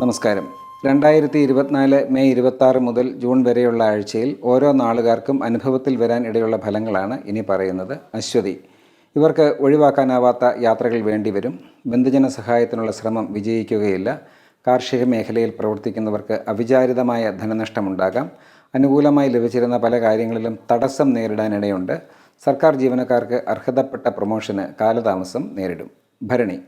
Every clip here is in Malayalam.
നമസ്കാരം. രണ്ടായിരത്തി ഇരുപത്തിനാല് മെയ് ഇരുപത്തി മുതൽ ജൂൺ വരെയുള്ള ആഴ്ചയിൽ ഓരോ നാളുകാർക്കും അനുഭവത്തിൽ വരാൻ ഇടയുള്ള ഫലങ്ങളാണ് ഇനി പറയുന്നത്. അശ്വതി ഇവർക്ക് ഒഴിവാക്കാനാവാത്ത യാത്രകൾ വേണ്ടിവരും ബന്ധുജന സഹായത്തിനുള്ള ശ്രമം വിജയിക്കുകയില്ല. കാർഷിക മേഖലയിൽ പ്രവർത്തിക്കുന്നവർക്ക് അവിചാരിതമായ ധനനഷ്ടമുണ്ടാകാം. അനുകൂലമായി ലഭിച്ചിരുന്ന പല കാര്യങ്ങളിലും തടസ്സം നേരിടാനിടയുണ്ട് സർക്കാർ ജീവനക്കാർക്ക് അർഹതപ്പെട്ട പ്രൊമോഷന് കാലതാമസം നേരിടും. ഭരണി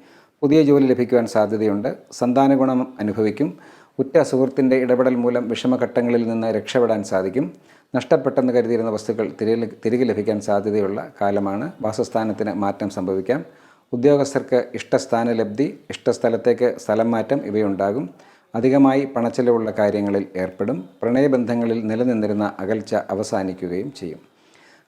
പുതിയ ജോലി ലഭിക്കുവാൻ സാധ്യതയുണ്ട്. സന്താന ഗുണം അനുഭവിക്കും. ഉറ്റ സുഹൃത്തിന്റെ ഇടപെടൽ മൂലം വിഷമഘട്ടങ്ങളിൽ നിന്ന് രക്ഷപ്പെടാൻ സാധിക്കും. നഷ്ടപ്പെട്ടെന്ന് കരുതിയിരുന്ന വസ്തുക്കൾ തിരികെ തിരികെ ലഭിക്കാൻ സാധ്യതയുള്ള കാലമാണ്. വാസസ്ഥാനത്തിന് മാറ്റം സംഭവിക്കാം. ഉദ്യോഗസ്ഥർക്ക് ഇഷ്ടസ്ഥാന ഇഷ്ടസ്ഥാനലബ്ധി ഇഷ്ടസ്ഥലത്തേക്ക് സ്ഥലം മാറ്റം ഇവയുണ്ടാകും. അധികമായി പണച്ചെലവുള്ള കാര്യങ്ങളിൽ ഏർപ്പെടും. പ്രണയബന്ധങ്ങളിൽ നിലനിന്നിരുന്ന അകൽച്ച അവസാനിക്കുകയും ചെയ്യും.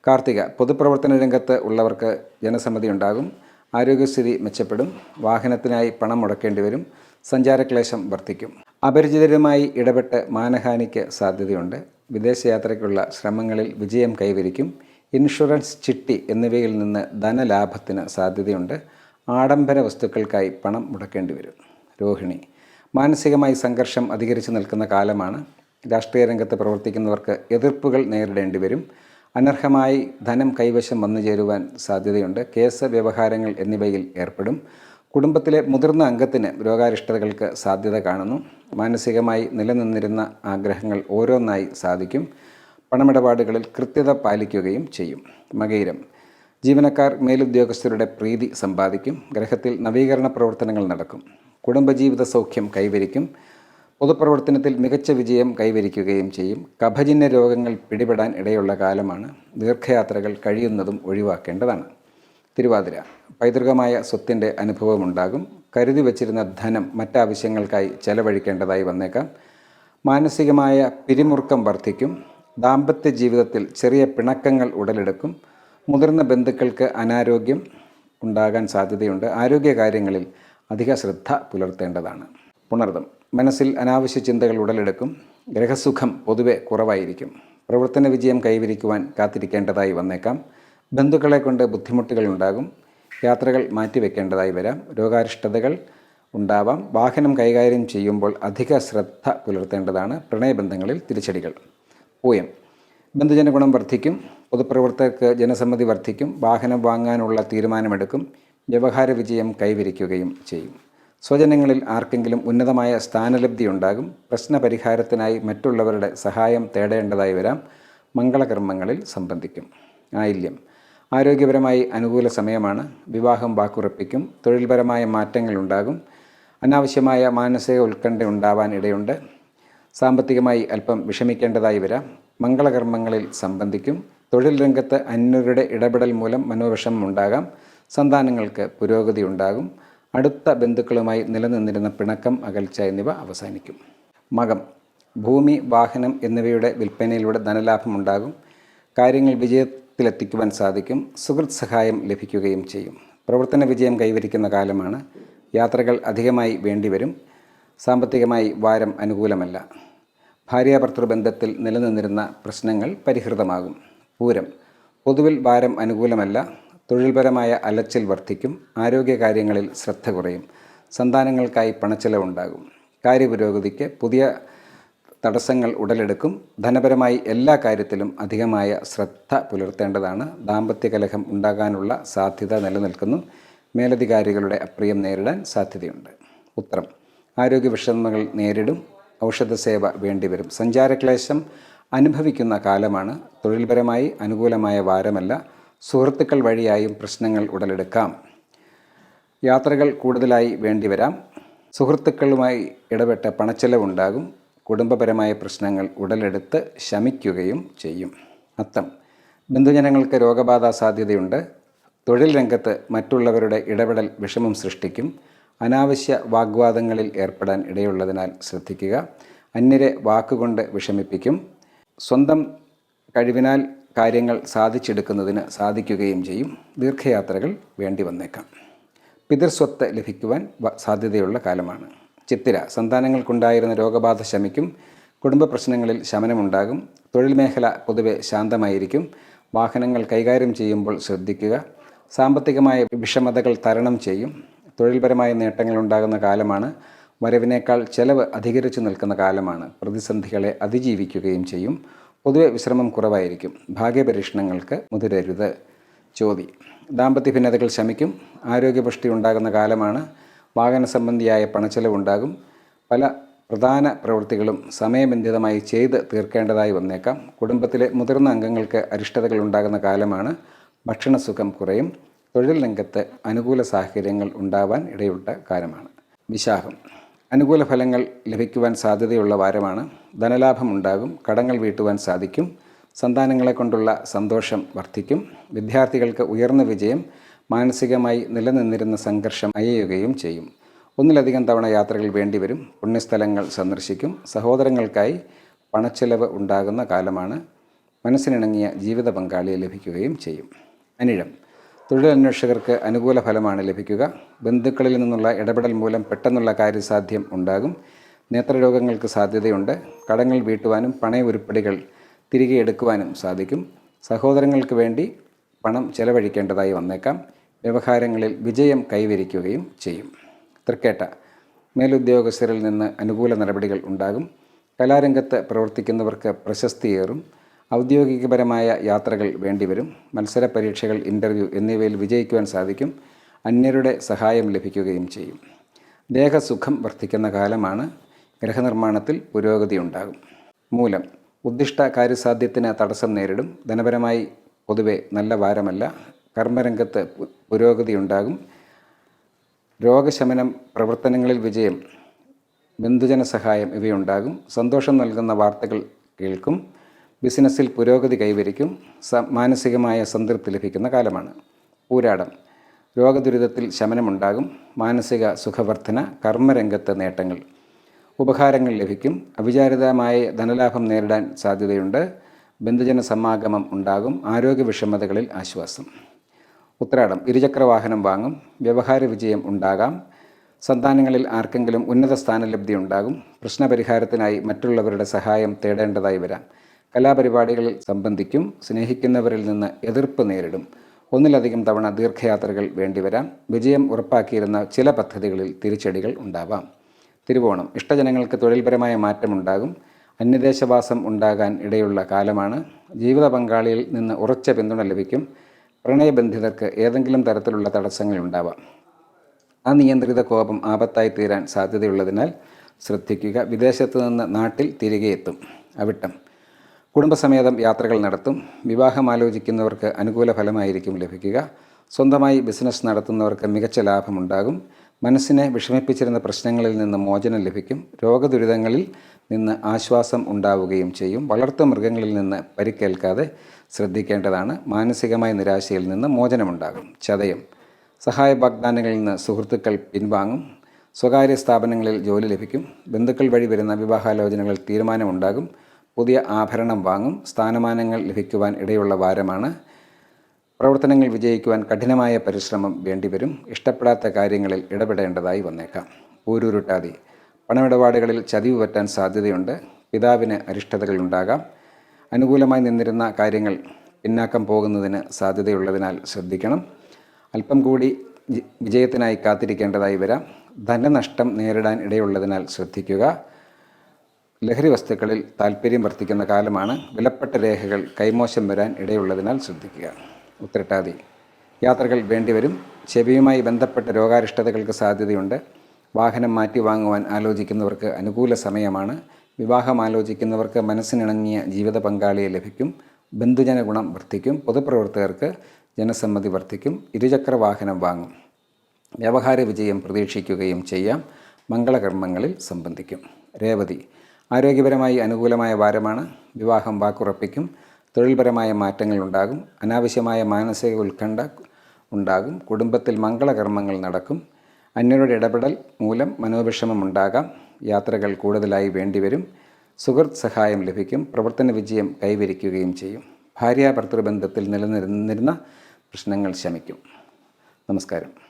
കാർത്തിക പൊതുപ്രവർത്തന രംഗത്ത് ഉള്ളവർക്ക് ജനസമ്മതി ഉണ്ടാകും ആരോഗ്യസ്ഥിതി മെച്ചപ്പെടും വാഹനത്തിനായി പണം മുടക്കേണ്ടി വരും സഞ്ചാരക്ലേശം വർദ്ധിക്കും. അപരിചിതരുമായി ഇടപെട്ട് മാനഹാനിക്ക് സാധ്യതയുണ്ട്. വിദേശയാത്രയ്ക്കുള്ള ശ്രമങ്ങളിൽ വിജയം കൈവരിക്കും. ഇൻഷുറൻസ് ചിട്ടി എന്നിവയിൽ നിന്ന് ധനലാഭത്തിന് സാധ്യതയുണ്ട്. ആഡംബര വസ്തുക്കൾക്കായി പണം മുടക്കേണ്ടി വരും. രോഹിണി മാനസികമായി സംഘർഷം അധികരിച്ചു നിൽക്കുന്ന കാലമാണ്. രാഷ്ട്രീയ രംഗത്ത് പ്രവർത്തിക്കുന്നവർക്ക് എതിർപ്പുകൾ നേരിടേണ്ടി വരും. അനർഹമായി ധനം കൈവശം വന്നു ചേരുവാൻ സാധ്യതയുണ്ട്. കേസ് വ്യവഹാരങ്ങൾ എന്നിവയിൽ ഏർപ്പെടും. കുടുംബത്തിലെ മുതിർന്ന അംഗത്തിന് രോഗാരിഷ്ടതകൾക്ക് സാധ്യത കാണുന്നു. മാനസികമായി നിലനിന്നിരുന്ന ആഗ്രഹങ്ങൾ ഓരോന്നായി സാധിക്കും. പണമിടപാടുകളിൽ കൃത്യത പാലിക്കുകയും ചെയ്യും. മകയിരം. ജീവനക്കാർ മേലുദ്യോഗസ്ഥരുടെ പ്രീതി സമ്പാദിക്കും. ഗ്രഹത്തിൽ നവീകരണ പ്രവർത്തനങ്ങൾ നടക്കും. കുടുംബജീവിത സൗഖ്യം കൈവരിക്കും. പൊതുപ്രവർത്തനത്തിൽ മികച്ച വിജയം കൈവരിക്കുകയും ചെയ്യും. കഫജന്യ രോഗങ്ങൾ പിടിപെടാൻ ഇടയുള്ള കാലമാണ് ദീർഘയാത്രകൾ കഴിയുന്നതും ഒഴിവാക്കേണ്ടതാണ്. തിരുവാതിര പൈതൃകമായ സ്വത്തിന്റെ അനുഭവമുണ്ടാകും. കരുതി വച്ചിരുന്ന ധനം മറ്റാവശ്യങ്ങൾക്കായി ചെലവഴിക്കേണ്ടതായി വന്നേക്കാം. മാനസികമായ പിരിമുറുക്കം വർദ്ധിക്കും. ദാമ്പത്യ ജീവിതത്തിൽ ചെറിയ പിണക്കങ്ങൾ ഉടലെടുക്കും. മുതിർന്ന ബന്ധുക്കൾക്ക് അനാരോഗ്യം ഉണ്ടാകാൻ സാധ്യതയുണ്ട്. ആരോഗ്യകാര്യങ്ങളിൽ അധിക ശ്രദ്ധ പുലർത്തേണ്ടതാണ്. പുണർദം. മനസ്സിൽ അനാവശ്യ ചിന്തകൾ ഉടലെടുക്കും. ഗ്രഹസുഖം പൊതുവെ കുറവായിരിക്കും. പ്രവർത്തന വിജയം കൈവരിക്കുവാൻ കാത്തിരിക്കേണ്ടതായി വന്നേക്കാം. ബന്ധുക്കളെ കൊണ്ട് ബുദ്ധിമുട്ടുകൾ ഉണ്ടാകും. യാത്രകൾ മാറ്റിവെക്കേണ്ടതായി വരാം. രോഗാരിഷ്ടതകൾ ഉണ്ടാവാം. വാഹനം കൈകാര്യം ചെയ്യുമ്പോൾ അധിക ശ്രദ്ധ പുലർത്തേണ്ടതാണ്. പ്രണയബന്ധങ്ങളിൽ തിരിച്ചടികൾ. പൂയം. ബന്ധുജന ഗുണം വർദ്ധിക്കും. പൊതുപ്രവർത്തകർക്ക് ജനസമ്മതി വർദ്ധിക്കും. വാഹനം വാങ്ങാനുള്ള തീരുമാനമെടുക്കും. വ്യവഹാര വിജയം കൈവരിക്കുകയും ചെയ്യും. സ്വജനങ്ങളിൽ ആർക്കെങ്കിലും ഉന്നതമായ സ്ഥാനലബ്ധി ഉണ്ടാകും പ്രശ്നപരിഹാരത്തിനായി മറ്റുള്ളവരുടെ സഹായം തേടേണ്ടതായി വരാം മംഗളകർമ്മങ്ങളിൽ സംബന്ധിക്കും. ആയില്യം. ആരോഗ്യപരമായി അനുകൂല സമയമാണ് വിവാഹം വാക്കുറപ്പിക്കും തൊഴിൽപരമായ മാറ്റങ്ങൾ ഉണ്ടാകും അനാവശ്യമായ മാനസിക ഉത്കണ്ഠ ഉണ്ടാവാൻ ഇടയുണ്ട് സാമ്പത്തികമായി അല്പം വിഷമിക്കേണ്ടതായി വരാം മംഗളകർമ്മങ്ങളിൽ സംബന്ധിക്കും തൊഴിൽ രംഗത്ത് അന്യരുടെ ഇടപെടൽ മൂലം മനോവിഷമം ഉണ്ടാകാം സന്താനങ്ങൾക്ക് പുരോഗതി ഉണ്ടാകും അടുത്ത ബന്ധുക്കളുമായി നിലനിന്നിരുന്ന പിണക്കം അകൽച്ച എന്നിവ അവസാനിക്കും. മകം. ഭൂമി വാഹനം എന്നിവയുടെ വിൽപ്പനയിലൂടെ ധനലാഭം ഉണ്ടാകും കാര്യങ്ങൾ വിജയത്തിലെത്തിക്കുവാൻ സാധിക്കും. സുഹൃത്ത് സഹായം ലഭിക്കുകയും ചെയ്യും. പ്രവർത്തന വിജയം കൈവരിക്കുന്ന കാലമാണ്. യാത്രകൾ അധികമായി വേണ്ടിവരും. സാമ്പത്തികമായി വാരം അനുകൂലമല്ല. ഭാര്യാഭർത്തൃ ബന്ധത്തിൽ നിലനിന്നിരുന്ന പ്രശ്നങ്ങൾ പരിഹൃതമാകും. പൂരം. പൊതുവിൽ വാരം അനുകൂലമല്ല. തൊഴിൽപരമായ അലച്ചിൽ വർദ്ധിക്കും ആരോഗ്യകാര്യങ്ങളിൽ ശ്രദ്ധ കുറയും സന്താനങ്ങൾക്കായി പണച്ചെലവുണ്ടാകും കാര്യപുരോഗതിക്ക് പുതിയ തടസ്സങ്ങൾ ഉടലെടുക്കും. ധനപരമായി എല്ലാ കാര്യത്തിലും അധികമായ ശ്രദ്ധ പുലർത്തേണ്ടതാണ്. ദാമ്പത്യ കലഹം ഉണ്ടാകാനുള്ള സാധ്യത നിലനിൽക്കുന്നു. മേലധികാരികളുടെ അപ്രിയം നേരിടാൻ സാധ്യതയുണ്ട്. ഉത്തരം ആരോഗ്യ വിഷമങ്ങൾ നേരിടും. ഔഷധ സേവ വേണ്ടിവരും. സഞ്ചാരക്ലേശം അനുഭവിക്കുന്ന കാലമാണ്. തൊഴിൽപരമായി അനുകൂലമായ വാരമല്ല. സുഹൃത്തുക്കൾ വഴിയായും പ്രശ്നങ്ങൾ ഉടലെടുക്കാം. യാത്രകൾ കൂടുതലായി വേണ്ടി വേണ്ടിവരാം സുഹൃത്തുക്കളുമായി ഇടപെട്ട പണച്ചെലവുണ്ടാകും. കുടുംബപരമായ പ്രശ്നങ്ങൾ ഉടലെടുത്ത് ശമിക്കുകയും ചെയ്യും. അത്തം. ബന്ധുജനങ്ങൾക്ക് രോഗബാധ സാധ്യതയുണ്ട്. തൊഴിൽ രംഗത്ത് മറ്റുള്ളവരുടെ ഇടപെടൽ വിഷമം സൃഷ്ടിക്കും. അനാവശ്യ വാഗ്വാദങ്ങളിൽ ഏർപ്പെടാൻ ഇടയുള്ളതിനാൽ ശ്രദ്ധിക്കുക. അന്യരെ വാക്കുകൊണ്ട് വിഷമിപ്പിക്കും. സ്വന്തം കഴിവിനാൽ കാര്യങ്ങൾ സാധിച്ചെടുക്കുന്നതിന് സാധിക്കുകയും ചെയ്യും. ദീർഘയാത്രകൾ വേണ്ടി വന്നേക്കാം. പിതൃസ്വത്ത് ലഭിക്കുവാൻ സാധ്യതയുള്ള കാലമാണ്. ചിത്തിര സന്താനങ്ങൾക്കുണ്ടായിരുന്ന രോഗബാധ ശമിക്കും. കുടുംബ പ്രശ്നങ്ങളിൽ ശമനമുണ്ടാകും. തൊഴിൽ മേഖല പൊതുവെ ശാന്തമായിരിക്കും. വാഹനങ്ങൾ കൈകാര്യം ചെയ്യുമ്പോൾ ശ്രദ്ധിക്കുക. സാമ്പത്തികമായ വിഷമതകൾ തരണം ചെയ്യും. തൊഴിൽപരമായ നേട്ടങ്ങൾ ഉണ്ടാകുന്ന കാലമാണ്. വരവിനേക്കാൾ ചെലവ് അധികരിച്ചു നിൽക്കുന്ന കാലമാണ്. പ്രതിസന്ധികളെ അതിജീവിക്കുകയും ചെയ്യും. പൊതുവെ വിശ്രമം കുറവായിരിക്കും. ഭാഗ്യപരീക്ഷണങ്ങൾക്ക് മുതിരരുത്. ചോതി ദാമ്പത്യ ഭിന്നതകൾ ശമിക്കും. ആരോഗ്യപുഷ്ടി ഉണ്ടാകുന്ന കാലമാണ്. വാഹന സംബന്ധിയായ പണച്ചെലവുണ്ടാകും. പല പ്രധാന പ്രവൃത്തികളും സമയബന്ധിതമായി ചെയ്ത് തീർക്കേണ്ടതായി വന്നേക്കാം. കുടുംബത്തിലെ മുതിർന്ന അംഗങ്ങൾക്ക് അരിഷ്ടതകൾ ഉണ്ടാകുന്ന കാലമാണ്. ഭക്ഷണസുഖം കുറയും. തൊഴിൽ രംഗത്ത് അനുകൂല സാഹചര്യങ്ങൾ ഉണ്ടാവാൻ ഇടയുള്ള കാലമാണ്. വിശാഖം. അനുകൂല ഫലങ്ങൾ ലഭിക്കുവാൻ സാധ്യതയുള്ള വാരമാണ്. ധനലാഭം ഉണ്ടാകും കടങ്ങൾ വീട്ടുവാൻ സാധിക്കും സന്താനങ്ങളെ കൊണ്ടുള്ള സന്തോഷം വർദ്ധിക്കും വിദ്യാർത്ഥികൾക്ക് ഉയർന്ന വിജയം മാനസികമായി നിലനിന്നിരുന്ന സംഘർഷം അയയുകയും ചെയ്യും. ഒന്നിലധികം തവണ യാത്രകൾ വേണ്ടിവരും പുണ്യസ്ഥലങ്ങൾ സന്ദർശിക്കും സഹോദരങ്ങൾക്കായി പണച്ചെലവ് ഉണ്ടാകുന്ന കാലമാണ്. മനസ്സിനിണങ്ങിയ ജീവിത പങ്കാളിയെ ലഭിക്കുകയും ചെയ്യും. അനിഴം. തൊഴിലന്വേഷകർക്ക് അനുകൂല ഫലമാണ് ലഭിക്കുക. ബന്ധുക്കളിൽ നിന്നുള്ള ഇടപെടൽ മൂലം പെട്ടെന്നുള്ള കാര്യസാധ്യം ഉണ്ടാകും. നേത്രരോഗങ്ങൾക്ക് സാധ്യതയുണ്ട്. കടങ്ങൾ വീട്ടുവാനും പണയ ഉരുപ്പടികൾ തിരികെ എടുക്കുവാനും സാധിക്കും. സഹോദരങ്ങൾക്ക് വേണ്ടി പണം ചെലവഴിക്കേണ്ടതായി വന്നേക്കാം. വ്യവഹാരങ്ങളിൽ വിജയം കൈവരിക്കുകയും ചെയ്യും. തൃക്കേട്ട. മേലുദ്യോഗസ്ഥരിൽ നിന്ന് അനുകൂല നടപടികൾ ഉണ്ടാകും. കലാരംഗത്ത് പ്രവർത്തിക്കുന്നവർക്ക് പ്രശസ്തിയേറും. ഔദ്യോഗികപരമായ യാത്രകൾ വേണ്ടിവരും. മത്സര പരീക്ഷകൾ ഇന്റർവ്യൂ എന്നിവയിൽ വിജയിക്കുവാൻ സാധിക്കും. അന്യരുടെ സഹായം ലഭിക്കുകയും ചെയ്യും. ദേഹസുഖം വർദ്ധിക്കുന്ന കാലമാണ്. ഗ്രഹനിർമ്മാണത്തിൽ പുരോഗതി ഉണ്ടാകും. മൂലം ഉദ്ദിഷ്ട കാര്യസാധ്യത്തിന് തടസ്സം നേരിടും. ധനപരമായി പൊതുവെ നല്ല വാരമല്ല കർമ്മരംഗത്ത് പുരോഗതി ഉണ്ടാകും. രോഗശമനം പ്രവർത്തനങ്ങളിൽ വിജയം ബന്ധുജന സഹായം ഇവയുണ്ടാകും. സന്തോഷം നൽകുന്ന വാർത്തകൾ കേൾക്കും. ബിസിനസ്സിൽ പുരോഗതി കൈവരിക്കും. മാനസികമായ സംതൃപ്തി ലഭിക്കുന്ന കാലമാണ്. പൂരാടം രോഗദുരിതത്തിൽ ശമനമുണ്ടാകും. മാനസിക സുഖവർദ്ധന കർമ്മരംഗത്ത് നേട്ടങ്ങൾ ഉപഹാരങ്ങൾ ലഭിക്കും. അവിചാരിതമായ ധനലാഭം നേരിടാൻ സാധ്യതയുണ്ട്. ബന്ധുജന സമാഗമം ഉണ്ടാകും. ആരോഗ്യ വിഷമതകളിൽ ആശ്വാസം. ഉത്രാടം. ഇരുചക്ര വാഹനം വാങ്ങും. വ്യവഹാര വിജയം ഉണ്ടാകാം. സന്താനങ്ങളിൽ ആർക്കെങ്കിലും ഉന്നത സ്ഥാനലബ്ധി ഉണ്ടാകും. പ്രശ്നപരിഹാരത്തിനായി മറ്റുള്ളവരുടെ സഹായം തേടേണ്ടതായി വരാം. കലാപരിപാടികളിൽ സംബന്ധിക്കും സ്നേഹിക്കുന്നവരിൽ നിന്ന് എതിർപ്പ് നേരിടും. ഒന്നിലധികം തവണ ദീർഘയാത്രകൾ വേണ്ടിവരാം. വിജയം ഉറപ്പാക്കിയിരുന്ന ചില പദ്ധതികളിൽ തിരിച്ചടികൾ ഉണ്ടാവാം. തിരുവോണം ഇഷ്ടജനങ്ങൾക്ക് തൊഴിൽപരമായ മാറ്റമുണ്ടാകും. അന്യദേശവാസം ഉണ്ടാകാൻ ഇടയുള്ള കാലമാണ്. ജീവിത പങ്കാളിയിൽ നിന്ന് ഉറച്ച പിന്തുണ ലഭിക്കും. പ്രണയബന്ധിതർക്ക് ഏതെങ്കിലും തരത്തിലുള്ള തടസ്സങ്ങൾ ഉണ്ടാവാം. അനിയന്ത്രിത കോപം ആപത്തായി തീരാൻ സാധ്യതയുള്ളതിനാൽ ശ്രദ്ധിക്കുക. വിദേശത്ത് നിന്ന് നാട്ടിൽ തിരികെ എത്തും. അവിട്ടം. കുടുംബസമേതം യാത്രകൾ നടത്തും. വിവാഹം ആലോചിക്കുന്നവർക്ക് അനുകൂല ഫലമായിരിക്കും ലഭിക്കുക. സ്വന്തമായി ബിസിനസ് നടത്തുന്നവർക്ക് മികച്ച ലാഭമുണ്ടാകും. മനസ്സിനെ വിഷമിപ്പിച്ചിരുന്ന പ്രശ്നങ്ങളിൽ നിന്ന് മോചനം ലഭിക്കും. രോഗദുരിതങ്ങളിൽ നിന്ന് ആശ്വാസം ഉണ്ടാവുകയും ചെയ്യും. വളർത്തു മൃഗങ്ങളിൽ നിന്ന് പരിക്കേൽക്കാതെ ശ്രദ്ധിക്കേണ്ടതാണ്. മാനസികമായ നിരാശയിൽ നിന്ന് മോചനമുണ്ടാകും. ചതയം. സഹായ വാഗ്ദാനങ്ങളിൽ നിന്ന് സുഹൃത്തുക്കൾ പിൻവാങ്ങും. സ്വകാര്യ സ്ഥാപനങ്ങളിൽ ജോലി ലഭിക്കും. ബന്ധുക്കൾ വഴി വരുന്ന വിവാഹാലോചനകളിൽ തീരുമാനമുണ്ടാകും. പുതിയ ആഭരണം വാങ്ങും. സ്ഥാനമാനങ്ങൾ ലഭിക്കുവാൻ ഇടയുള്ള വാരമാണ് പ്രവർത്തനങ്ങൾ വിജയിക്കുവാൻ കഠിനമായ പരിശ്രമം വേണ്ടിവരും. ഇഷ്ടപ്പെടാത്ത കാര്യങ്ങളിൽ ഇടപെടേണ്ടതായി വന്നേക്കാം. ഊരുരുട്ടാതി. പണമിടപാടുകളിൽ ചതിവ് പറ്റാൻ സാധ്യതയുണ്ട്. പിതാവിന് അരിഷ്ടതകൾ ഉണ്ടാകാം. അനുകൂലമായി നിന്നിരുന്ന കാര്യങ്ങൾ പിന്നാക്കം പോകുന്നതിന് സാധ്യതയുള്ളതിനാൽ ശ്രദ്ധിക്കണം. അല്പം കൂടി വിജയത്തിനായി കാത്തിരിക്കേണ്ടതായി വരാം. ധനനഷ്ടം നേരിടാൻ ഇടയുള്ളതിനാൽ ശ്രദ്ധിക്കുക. ലഹരി വസ്തുക്കളിൽ താല്പര്യം വർദ്ധിക്കുന്ന കാലമാണ്. വിലപ്പെട്ട രേഖകൾ കൈമോശം വരാൻ ഇടയുള്ളതിനാൽ ശ്രദ്ധിക്കുക. ഉത്രട്ടാതി യാത്രകൾ വേണ്ടിവരും ചെവിയുമായി ബന്ധപ്പെട്ട രോഗാരിഷ്ടതകൾക്ക് സാധ്യതയുണ്ട്. വാഹനം മാറ്റി വാങ്ങുവാൻ ആലോചിക്കുന്നവർക്ക് അനുകൂല സമയമാണ്. വിവാഹം ആലോചിക്കുന്നവർക്ക് മനസ്സിനിണങ്ങിയ ജീവിത പങ്കാളിയെ ലഭിക്കും. ബന്ധുജന ഗുണം വർദ്ധിക്കും. പൊതുപ്രവർത്തകർക്ക് ജനസമ്മതി വർദ്ധിക്കും. ഇരുചക്ര വാഹനം വാങ്ങും. വ്യവഹാര വിജയം പ്രതീക്ഷിക്കുകയും ചെയ്യാം. മംഗളകർമ്മങ്ങളിൽ സംബന്ധിക്കും. രേവതി. ആരോഗ്യപരമായി അനുകൂലമായ വാരമാണ്. വിവാഹം വാക്കുറപ്പിക്കും. തൊഴിൽപരമായ മാറ്റങ്ങൾ ഉണ്ടാകും. അനാവശ്യമായ മാനസിക ഉത്കണ്ഠ ഉണ്ടാകും. കുടുംബത്തിൽ മംഗളകർമ്മങ്ങൾ നടക്കും. അന്യരുടെ ഇടപെടൽ മൂലം മനോവിഷമം ഉണ്ടാകാം. യാത്രകൾ കൂടുതലായി വേണ്ടിവരും. സുഹൃത്ത് സഹായം ലഭിക്കും. പ്രവർത്തന വിജയം കൈവരിക്കുകയും ചെയ്യും. ഭാര്യാഭർത്തൃബന്ധത്തിൽ നിലനിരുന്നിരുന്ന പ്രശ്നങ്ങൾ ശമിക്കും. നമസ്കാരം.